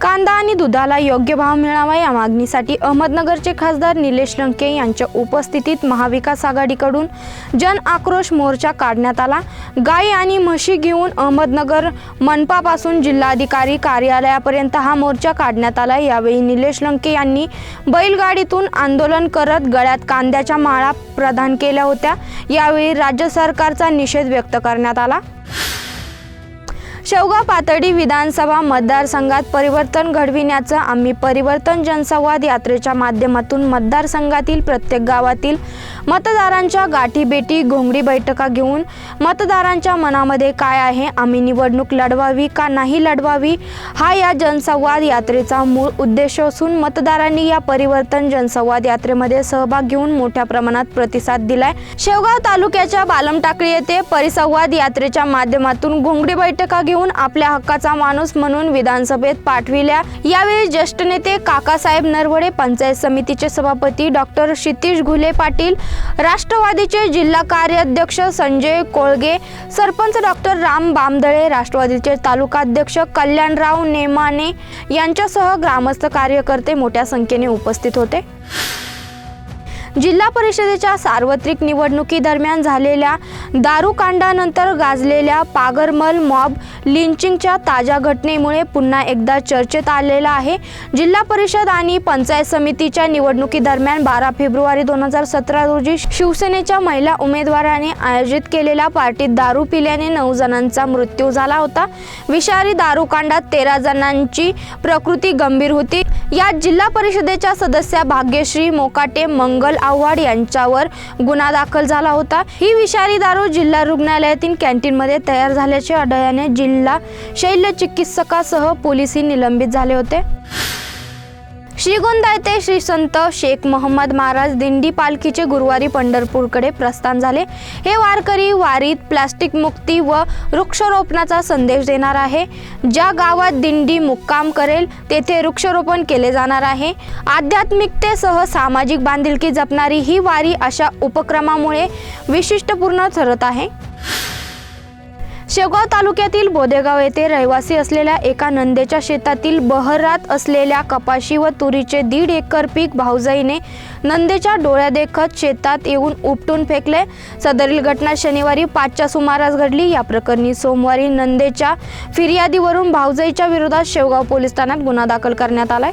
कांदा आणि दुधाला योग्य भाव मिळावा या मागणीसाठी अहमदनगरचे खासदार निलेश लंके यांच्या उपस्थितीत महाविकास आघाडीकडून जन आक्रोश मोर्चा काढण्यात आला. गाई आणि म्हशी घेऊन अहमदनगर मनपापासून जिल्हाधिकारी कार्यालयापर्यंत हा मोर्चा काढण्यात आला. यावेळी निलेश लंके यांनी बैलगाडीतून आंदोलन करत गळ्यात कांद्याच्या माळा प्रदान केल्या होत्या. यावेळी राज्य सरकारचा निषेध व्यक्त करण्यात आला. शेवगाव पातळी विधानसभा मतदारसंघात परिवर्तन घडविण्याचं आम्ही परिवर्तन जनसंवाद यात्रेच्या माध्यमातून मतदारसंघातील प्रत्येक गावातील मतदारांच्या गाठीबेटी घोंगडी बैठका घेऊन मतदारांच्या मनामध्ये काय आहे आम्ही निवडणूक लढवावी का नाही लढवावी? हा या जनसंवाद यात्रेचा मूळ उद्देश असून मतदारांनी या परिवर्तन जनसंवाद यात्रेमध्ये सहभाग घेऊन मोठ्या प्रमाणात प्रतिसाद दिलाय. शेवगाव तालुक्याच्या बालमटाकळी येथे परिसंवाद यात्रेच्या माध्यमातून घोंगडी बैठका घेऊन आपल्या हक्काचा माणूस म्हणून विधानसभेत पाठविल्या. यावेळी ज्येष्ठ नेते काकासाहेब नरवडे पंचायत समितीचे सभापती डॉक्टर क्षितिश घुले पाटील राष्ट्रवादीचे जिल्हा कार्याध्यक्ष संजय कोळगे सरपंच डॉक्टर राम बामदळे राष्ट्रवादीचे तालुकाध्यक्ष कल्याणराव नेमाने यांच्यासह ग्रामस्थ कार्यकर्ते मोठ्या संख्येने उपस्थित होते. जिल्हा परिषदेच्या सार्वत्रिक निवडणुकीदरम्यान झालेल्या दारूकांडानंतर गाजलेल्या पागरमल मॉब लिंचिंगच्या ताज्या घटनेमुळे पुन्हा एकदा चर्चेत आलेला आहे. जिल्हा परिषद आणि पंचायत समितीच्या निवडणुकीदरम्यान बारा फेब्रुवारी दोन हजार सतरा रोजी शिवसेनेच्या महिला उमेदवाराने आयोजित केलेल्या पार्टीत दारू पिल्याने नऊ जणांचा मृत्यू झाला होता. विषारी दारूकांडात तेरा जणांची प्रकृती गंभीर होती. यात जिल्हा परिषदेच्या सदस्या भाग्यश्री मोकाटे मंगल आव्हाड यांच्यावर गुन्हा दाखल झाला होता. ही विषारी दारू जिल्हा रुग्णालयातील कॅन्टीनमध्ये तयार झाल्याचे आढळल्याने जिल्हा शैल्य चिकित्सकासह पोलिसही निलंबित झाले होते. श्रीगोंदा येथे श्री संत शेख मोहम्मद महाराज दिंडी पालखीचे गुरुवारी पंढरपूरकडे प्रस्थान झाले. हे वारकरी वारीत प्लास्टिक मुक्ती व वृक्षारोपणाचा संदेश देणार आहे. ज्या गावात दिंडी मुक्काम करेल तेथे वृक्षारोपण केले जाणार आहे. आध्यात्मिकतेसह सामाजिक बांधिलकी जपणारी ही वारी अशा उपक्रमामुळे विशिष्टपूर्ण ठरत आहे. शेवगाव तालुक्यातील बोदेगाव येथे रहिवासी असलेल्या एका नंदेच्या शेतातील बहरात असलेल्या कपाशी व तुरीचे दीड एकर पीक भाऊजाईने नंदेच्या डोळ्यादेखत शेतात येऊन उपटून फेकले. सदरील घटना शनिवारी पाचच्या सुमारास घडली. या प्रकरणी सोमवारी नंदेच्या फिर्यादीवरून भाऊजाईच्या विरोधात शेवगाव पोलीस ठाण्यात गुन्हा दाखल करण्यात आलाय.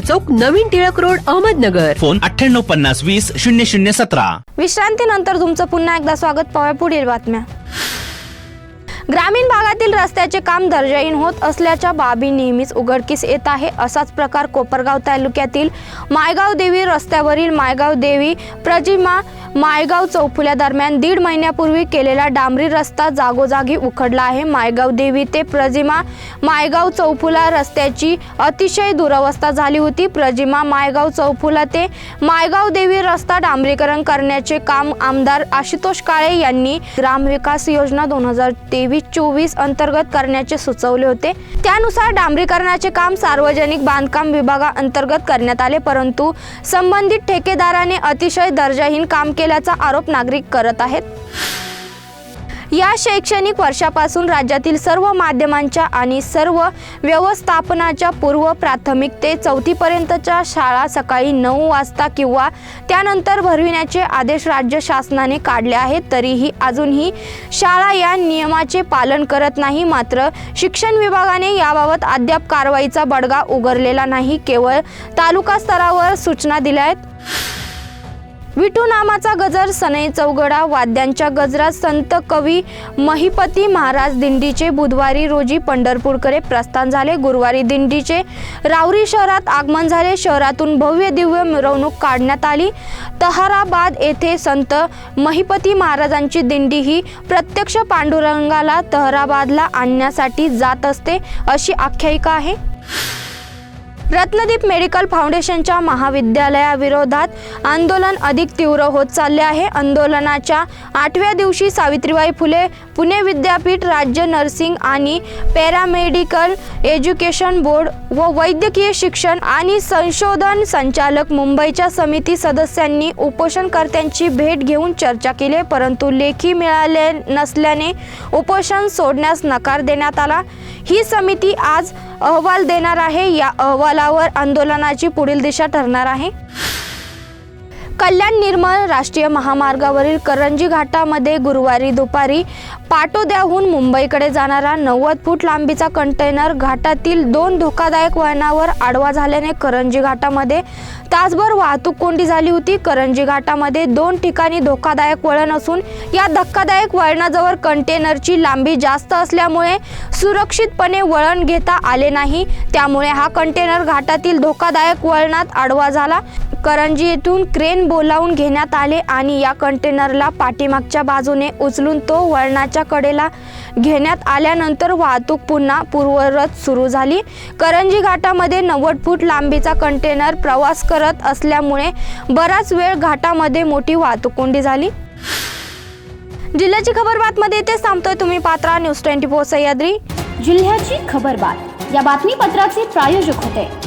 चौक नवीन टिळक रोड अहमदनगर. फोन अठ्ठ्याण्णव पन्नास वीस शून्य शून्य सतरा. विश्रांतीनंतर तुमचं पुन्हा एकदा स्वागत. पाहूया पुढील बातम्या. ग्रामीण भागातील रस्त्याचे काम दर्जाहीन होत असल्याच्या बाबी नेहमीच उघडकीस येत आहे असाच प्रकार कोपरगाव तालुक्यातील मायगाव देवी रस्त्यावरील मायगाव देवी प्रजिमा मायगाव चौफुल्या दरम्यान दीड महिन्यापूर्वी केलेला डांबरी रस्ता जागोजागी उखडला आहे. मायगाव देवी ते प्रजिमा मायगाव चौफुला रस्त्याची अतिशय दुरवस्था झाली होती. प्रजिमा मायगाव चौफुला ते मायगाव देवी रस्ता डांबरीकरण करण्याचे काम आमदार आशुतोष काळे यांनी ग्रामविकास योजना दोन हजार तेवीस चोवीस अंतर्गत करण्याचे सुचवले होते. त्यानुसार डांबरीकरणाचे काम सार्वजनिक बांधकाम विभागाअंतर्गत करण्यात आले परंतु संबंधित ठेकेदाराने अतिशय दर्जाहीन काम केल्याचा आरोप नागरिक करत आहेत. या शैक्षणिक वर्षापासून राज्यातील सर्व माध्यमांच्या आणि सर्व व्यवस्थापनाच्या पूर्व प्राथमिक ते चौथीपर्यंतच्या शाळा सकाळी नऊ वाजता किंवा त्यानंतर भरविण्याचे आदेश राज्य शासनाने काढले आहेत. तरीही अजूनही शाळा या नियमाचे पालन करत नाही. मात्र शिक्षण विभागाने याबाबत अद्याप कारवाईचा बडगा उघडलेला नाही. केवळ तालुका स्तरावर सूचना दिल्या आहेत. विठू नामाचा गजर सनई चौगडा वाद्यांच्या गजरात संत कवी महिपती महाराज दिंडीचे बुधवारी रोजी पंढरपूरकडे प्रस्थान झाले. गुरुवारी दिंडीचे रावरी शहरात आगमन झाले. शहरातून भव्य दिव्य मिरवणूक काढण्यात आली. तहाराबाद येथे संत महिपती महाराजांची दिंडी ही प्रत्यक्ष पांडुरंगाला तहराबादला आणण्यासाठी जात असते अशी आख्यायिका आहे. रत्नदीप मेडिकल फाउंडेशनच्या महाविद्यालयाविरोधात आंदोलन अधिक तीव्र होत चालले आहे. आंदोलनाच्या आठव्या दिवशी सावित्रीबाई फुले पुणे विद्यापीठ राज्य नर्सिंग आणि पॅरामेडिकल एज्युकेशन बोर्ड व वैद्यकीय शिक्षण आणि संशोधन संचालक मुंबईच्या समिती सदस्यांनी उपोषणकर्त्यांची भेट घेऊन चर्चा केली परंतु लेखी मिळाले नसल्याने उपोषण सोडण्यास नकार देण्यात आला. ही समिती आज अहवाल देणार आहे. या अहवालावर आंदोलनाची पुढील दिशा ठरणार आहे. कल्याण निर्मळ राष्ट्रीय महामार्गावरील करंजी घाटामध्ये गुरुवारी दुपारी पाटोद्याहून मुंबईकडे जाणारा नव्वद फूट लांबीचा कंटेनर घाटातील दोन धोकादायक वळणावर आडवा झाल्याने करंजी घाटामध्ये तासभर वाहतूक कोंडी झाली होती. करंजी घाटामध्ये दोन ठिकाणी धोकादायक वळण असून या धक्कादायक वळणाजवळ कंटेनरची लांबी जास्त असल्यामुळे सुरक्षितपणे वळण घेता आले नाही. त्यामुळे हा कंटेनर घाटातील धोकादायक वळणात आडवा झाला. करंजी येथून क्रेन बोलावून घेण्यात आले आणि या कंटेनरला पाठीमागच्या बाजूने उचलून तो वळणाच्या कडेला घेण्यात आल्यानंतर वाहतूक पुन्हा पूर्वरत सुरू झाली. करंजी घाटामध्ये नव्वद फूट लांबीचा कंटेनर प्रवास करत असल्यामुळे बराच वेळ घाटामध्ये मोठी वाहतूक कोंडी झाली. जिल्ह्याची खबर बातमध्ये इथेच थांबतोय तुम्ही Patra news twenty four Sahyadri. जिल्ह्याची खबर बात. या बातमीपत्राचे प्रायोजक होते.